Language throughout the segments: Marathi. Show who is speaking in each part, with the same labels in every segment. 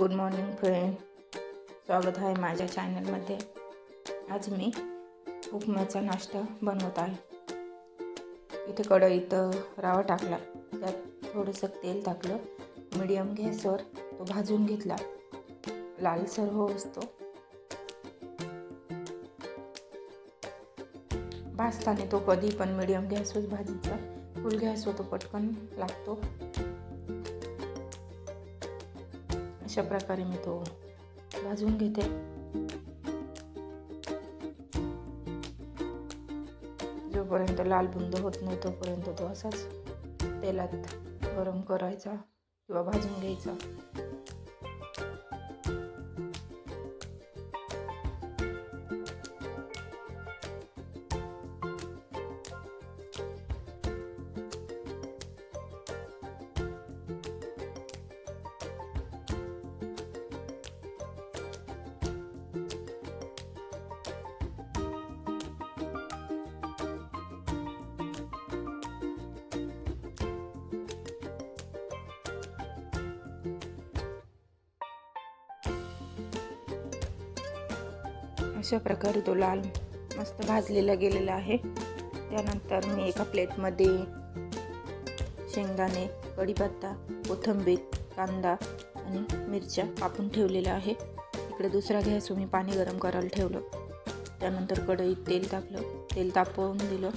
Speaker 1: Good morning friend. स्वागत आहे माझ्या चॅनलमध्ये. आज मी उपम्याचा नाश्ता बनवत आहे. इथे कढईत रवा टाकला. त्यात थोडंसं तेल टाकलं. मीडियम गॅसवर तो भाजून घेतला. लालसर हो असतो भाजताना तो कधी पण मीडियम गॅसवर भाजीचा फुल गॅसवर तो पटकन लागतो. अशा प्रकारे मी तो भाजून घेते. जोपर्यंत लाल बुंद होत नाही तोपर्यंत तो असाच तेलात गरम करायचा किंवा भाजून घ्यायचा. अशा प्रकारे तो लाल मस्त भाजलेला गेलेला आहे. त्यानंतर मी एका प्लेटमध्ये शेंगदाणे कढीपत्ता कोथिंबीर कांदा आणि मिरच्या कापून ठेवलेल्या आहे. इकडे दुसरा गॅस मी पाणी गरम करायला ठेवलं. त्यानंतर कढईत तेल टाकलं. तेल तापवून दिलं.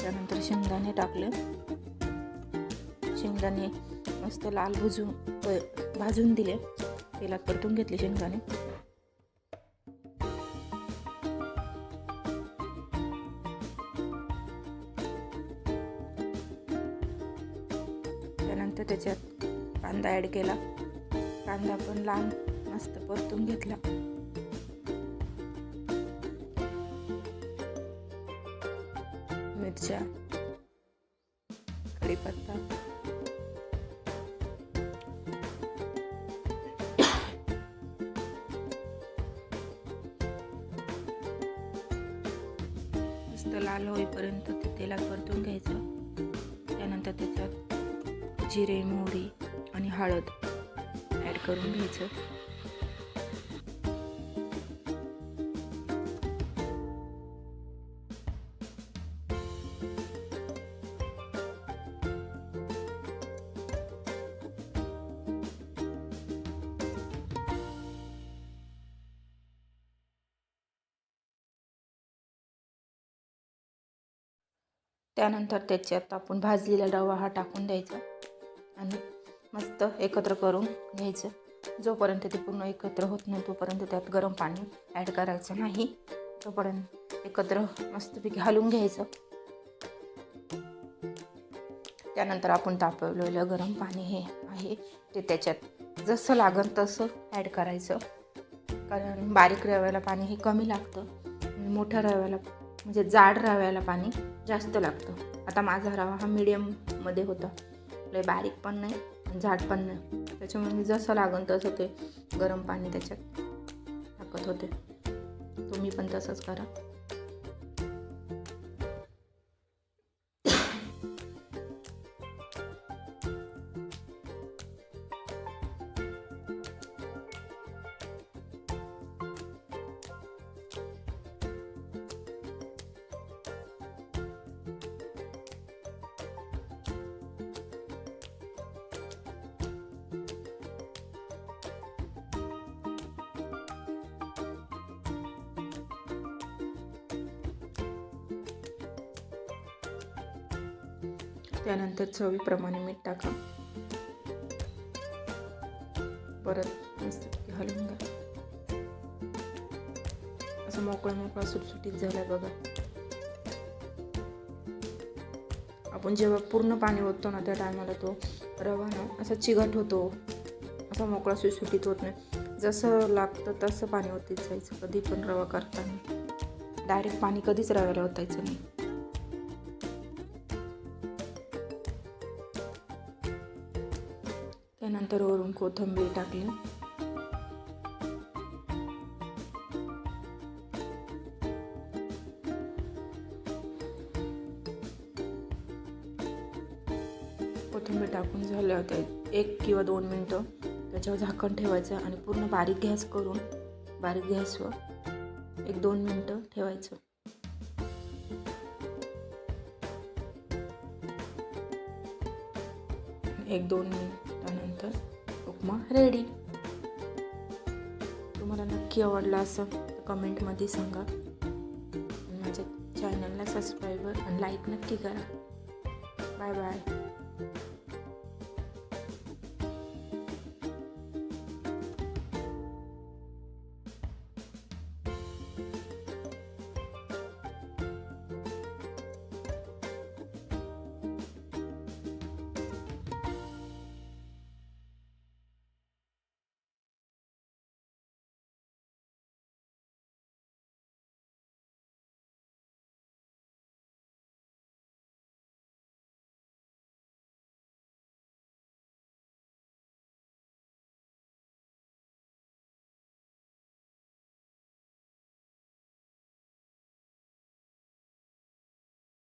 Speaker 1: त्यानंतर शेंगदाणे टाकलं. शेंगदाणे मस्त लाल भुजून भाजून दिले. तेलात परतून घेतले शेंगदाणे. त्यानंतर त्याच्यात कांदा ॲड केला. कांदा पण लांब मस्त परतून घेतला. मिरच्या कढीपत्ता. मस्त लाल होईपर्यंत ते तेलात परतून घ्यायचं. त्यानंतर त्याच्यात जिरे मोहरी आणि हळद ॲड करून घ्यायचं. त्यानंतर त्याच्यात आपण भाजलेला रवा हा टाकून द्यायचा. आणि मस्त एकत्र करून घ्यायचं. जोपर्यंत ते पूर्ण एकत्र होत नाही तोपर्यंत त्यात गरम पाणी ॲड करायचं नाही. तोपर्यंत एकत्र मस्तपैकी हलवून घ्यायचं. त्यानंतर आपण तापवलेलं गरम पाणी हे आहे ते त्याच्यात जसं लागेल तसं ॲड करायचं. कारण बारीक रव्याला पाणी हे कमी लागतं. मोठ्या रव्याला म्हणजे जाड रव्याला पाणी जास्त लागतं. आता माझा रवा हा मिडियममध्ये होता. लय बारीक पण नाही झाड पण नाही. त्याच्यामुळे मी जसं लागन तसं ते गरम पाणी त्याच्यात टाकत होते. तुम्ही पण तसंच करा. त्यानंतर चवीप्रमाणे मीठ टाका. परत घालून हलवून घ्या. असं मोकळा मोकळा सुटसुटीत झाला बघा. आपण जेव्हा पूर्ण पाणी ओततो ना त्या टायमाला तो रवा ना असा चिघट होतो. असा मोकळा सुटसुटीत होत नाही. जसं लागतं तसं पाणी ओतीत जायचं. कधी पण रवा करताना. डायरेक्ट पाणी कधीच रव्याला ओतायचं नाही. त्यानंतर वरून कोथिंबीर टाकली. कोथिंबीर टाकून झाल्या होत्या एक किंवा दोन मिनटं. त्याच्यावर झाकण ठेवायचं आणि पूर्ण बारीक गॅस करून बारीक गॅसवर एक दोन मिनटं ठेवायचं. एक दोन मिनिट. तर उपमा रेडी तुम्हाला नक्की आवडला असं कमेंटमध्ये सांगा. माझ्या चॅनलला सबस्क्राईबर आणि लाईक नक्की करा. Bye bye